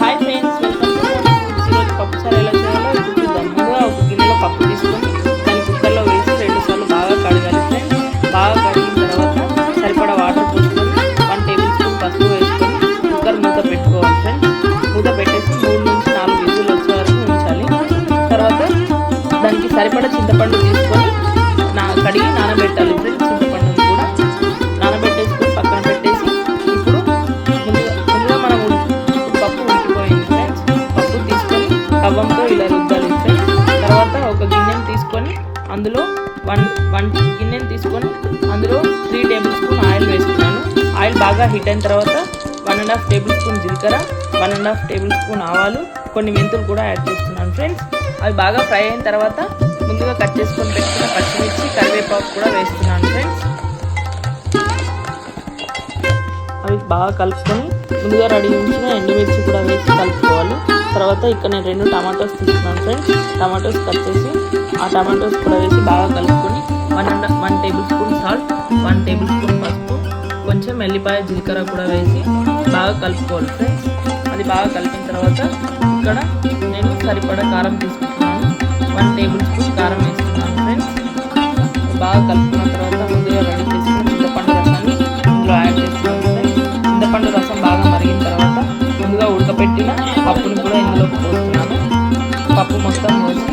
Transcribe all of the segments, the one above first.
Hi friends welcome ఈరోజు పప్పు సార్ ఎలా చేయాలో ఇప్పుడు చూద్దాం ముందుగా ఒక గిన్నెలో పప్పు తీసుకొని దాన్ని కుక్కర్లో వేసి రెండు సార్లు బాగా కడగాలి ఫ్రెండ్స్ బాగా కడిగిన తర్వాత సరిపడా వాటర్ పోసుకొని వన్ టేబుల్ స్పూన్ పసుపు వేసుకొని కుక్కర్ మూత పెట్టుకోవాలి ఫ్రెండ్స్ మూత పెట్టేసి మూడు నుంచి నాలుగు విజులు వచ్చే వరకు ఉంచాలి. తర్వాత దానికి సరిపడా చింతపండు తీసుకొని నా కడిగి నానబెట్టాలి ఫ్రెండ్స్ అందులో వన్ వన్ గిన్నెని తీసుకొని అందులో త్రీ టేబుల్ స్పూన్ ఆయిల్ వేసుకున్నాను ఆయిల్ బాగా హీట్ అయిన తర్వాత one and half tablespoon జీలకర్ర one and half tablespoon ఆవాలు కొన్ని మెంతులు కూడా యాడ్ చేస్తున్నాను ఫ్రెండ్స్ అవి బాగా ఫ్రై అయిన తర్వాత ముందుగా కట్ చేసుకొని పెట్టుకున్న పచ్చిమిర్చి కరివేపాకు కూడా వేస్తున్నాను ఫ్రెండ్స్ అవి బాగా కలుపుకొని ముందుగా రెడీ ఉంచిన ఎండుమిర్చి తర్వాత ఇక్కడ నేను రెండు టమాటోస్ తీసుకున్నాను ఫ్రెండ్స్. టమాటోస్ కట్ చేసి ఆ టమాటోస్ కూడా వేసి బాగా కలుపుకొని one and one tablespoon salt one tablespoon పసుపు కొంచెం ఎల్లిపాయ జీలకర్ర కూడా వేసి బాగా కలుపుకోవాలి ఫ్రెండ్స్. అది బాగా కలిపిన తర్వాత ఇక్కడ నేను సరిపడా కారం తీసుకుంటున్నాను. వన్ టేబుల్ స్పూన్ కారం వేసుకున్నాను ఫ్రెండ్స్. బాగా కలుపుకున్న తర్వాత పప్పుని కూడా ఇందులో పోస్తున్నాను. పప్పు మొత్తం పోసి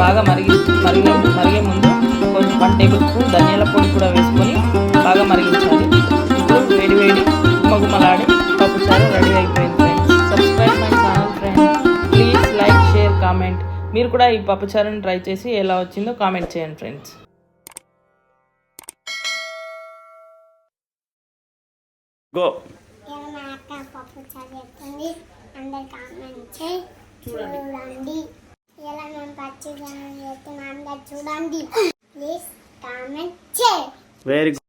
బాగా మరిగి మరిగే మరిగే ముందు కొంచెం వన్ టేబుల్ స్పూన్ ధనియాల పొడి కూడా వేసుకొని బాగా మరిగించాలి. ఇప్పుడు వేడి వేడి గుమ్మగుమ్మలాడి పప్పు చారు రెడీ అయిపోయింది friends subscribe my channel friends please like share comment మీరు కూడా ఈ పప్పు చారుని ట్రై చేసి ఎలా వచ్చిందో కామెంట్ చేయండి ఫ్రెండ్స్ గో. అందరు కామెంట్ చూడండి. ఇలా మేము పచ్చి చేస్తున్నాం అందరు చూడండి. ప్లీజ్ కామెంట్ చేయి వెరీ